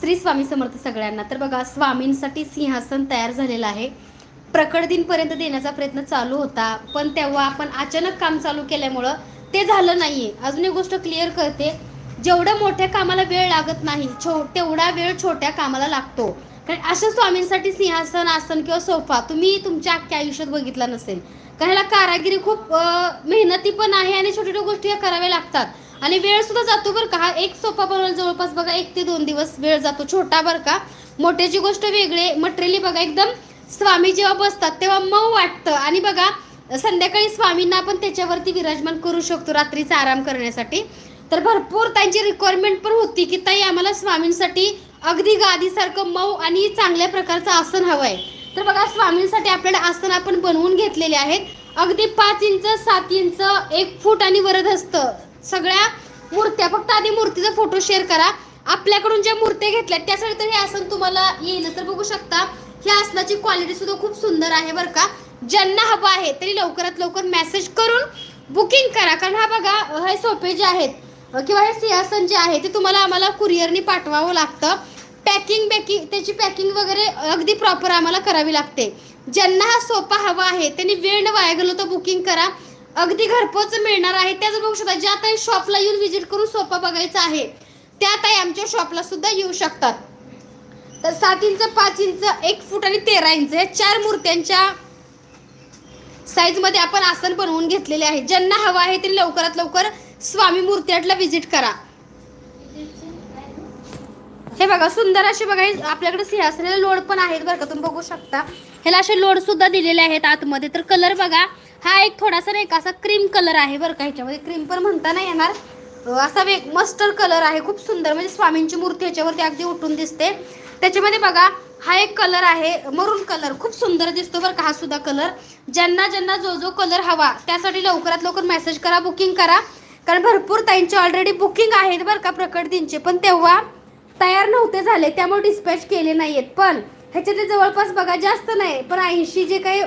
श्री स्वामी समर्थ सगळ्यांना. तर बघा स्वामींसाठी सिंहासन तयार झालेलं आहे. प्रकट दिनपर्यंत देण्याचा प्रयत्न चालू होता पण तेव्हा आपण अचानक काम चालू केल्यामुळं ते झालं नाहीये. अजून एक गोष्ट क्लिअर करते जेवढं मोठ्या कामाला वेळ लागत नाही छो तेवढा वेळ छोट्या कामाला लागतो. कारण अशा स्वामींसाठी सिंहासन आसन किंवा सोफा तुम्ही तुमच्या अख्ख्या आयुष्यात बघितला नसेल. कारण ह्याला कारागिरी खूप मेहनती पण आहे आणि छोट्या छोट्या गोष्टी ह्या कराव्या लागतात. आणि वेळ सुद्धा जातो बरं का. हा एक सोफा बनवायला जवळपास बघा एक ते दोन दिवस वेळ जातो छोटा बरं का. मोठ्याची गोष्ट वेगळे मटेरियली बघा एकदम स्वामी जेव्हा बसतात तेव्हा मऊ वाटतं. आणि बघा संध्याकाळी स्वामींना आपण त्याच्यावरती विराजमान करू शकतो रात्रीचा आराम करण्यासाठी. तर भरपूर त्यांची रिक्वायरमेंट पण होती की ताई आम्हाला स्वामींसाठी अगदी गादीसारखं मऊ आणि चांगल्या प्रकारचं आसन हवं आहे तर बघा स्वामींसाठी आपल्याला आसन आपण बनवून घेतलेले आहेत. अगदी पाच इंच सात इंच एक फूट आणि वरद असतं. सगळ्या मूर्त्या फक्त आधी मूर्तीचा फोटो शेअर करा. आपल्याकडून ज्या मूर्त्या घेतल्या त्यासाठी तर हे आसन तुम्हाला येईल. तर बघू शकता ह्या आसनाची क्वालिटी सुद्धा खूप सुंदर आहे बरं का. ज्यांना हवं आहे तरी लवकरात लवकर मेसेज करून बुकिंग करा. कारण हा बघा हे सोपे जे आहेत किंवा हे सिंहासन जे आहे ते तुम्हाला आम्हाला कुरिअरनी पाठवावं लागतं. पॅकिंग बॅकिंग त्याची पॅकिंग वगैरे अगदी प्रॉपर आम्हाला करावी लागते. ज्यांना हा सोपा हवा आहे त्यांनी वेळ न वाया गेलो तर बुकिंग करा. अगदी घरपोच मिळणार आहे. त्याच बघू शकता ज्या ताई शॉपला येऊन व्हिजिट करून सोपा बघायचा आहे त्या ताई आमच्या शॉपला सुद्धा येऊ शकतात. तर सात इंच पाच इंच एक फूट आणि तेरा इंच या चार मूर्त्यांच्या साईजमध्ये आपण आसन बनवून घेतलेले आहे. ज्यांना हवं आहे ते लवकरात लवकर स्वामी मूर्तीआटला व्हिजिट करा. हे बघा सुंदर असे बघा आपल्याकडे सिंहासनाला लोड पण आहेत बरं का तुम्ही बघू शकता. ह्याला असे लोड सुद्धा दिलेले आहेत आतमध्ये. तर कलर बघा हा एक थोडासा नाही का असा क्रीम कलर आहे बरं का ह्याच्यामध्ये. क्रीम पण म्हणता नाही येणार. असा वेग मस्टर्ड कलर आहे खूप सुंदर. म्हणजे स्वामींची मूर्ती ह्याच्यावरती अगदी उठून दिसते. त्याच्यामध्ये बघा हा एक कलर आहे मरून कलर खूप सुंदर दिसतो बरं का हा सुद्धा कलर ज्यांना ज्यांना जो जो कलर हवा त्यासाठी लवकरात लवकर मेसेज करा बुकिंग करा. कारण भरपूर ताईंचे ऑलरेडी बुकिंग आहेत बरं का प्रकट दिनचे. पण तेव्हा तयार नव्हते झाले त्यामुळे डिस्पॅच केले नाही आहेत पण ह्याच्यातले जवळपास बघा जास्त नाही पण ऐंशी जे काही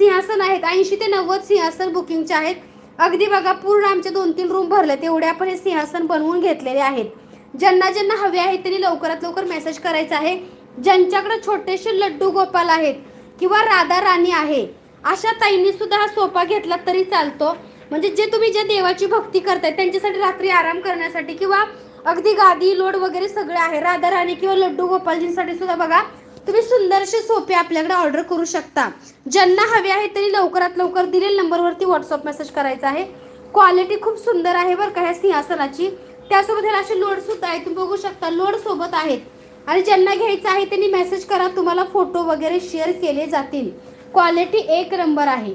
सिंहासन आहेत ऐंशी ते नव्वद सिंहासन बुकिंगचे आहेत. अगदी बघा पूर्ण आमचे दोन तीन रूम भरले तेवढे आपण हे सिंहासन बनवून घेतलेले आहेत. ज्यांना ज्यांना हवे आहेत त्यांनी लवकरात लवकर मेसेज करायचा आहे. ज्यांच्याकडे छोटेसे लड्डू गोपाल आहेत किंवा राधा राणी आहे अशा ताईंनी सुद्धा हा सोफा घेतला तरी चालतो. म्हणजे जे तुम्ही ज्या देवाची भक्ती करताय त्यांच्यासाठी रात्री आराम करण्यासाठी किंवा अगदी गादी लोड वगैरे सगळं आहे राधा राणी किंवा लड्डू गोपालजींसाठी सुद्धा बघा तुम्ही सुंदरसे सोपे आपल्याकडे ऑर्डर करू शकता. ज्यांना हवे आहे त्यांनी लवकरात लवकर दिलेल्या नंबरवरती व्हॉट्सअप मेसेज करायचा आहे. क्वालिटी खूप सुंदर आहे बरं का ह्या सिंहासनाची. त्यासोबत ह्याला असे लोड सुद्धा आहे. तुम्ही बघू शकता लोड सोबत आहेत. आणि ज्यांना घ्यायचं आहे त्यांनी मेसेज करा. तुम्हाला फोटो वगैरे शेअर केले जातील. क्वालिटी एक नंबर आहे.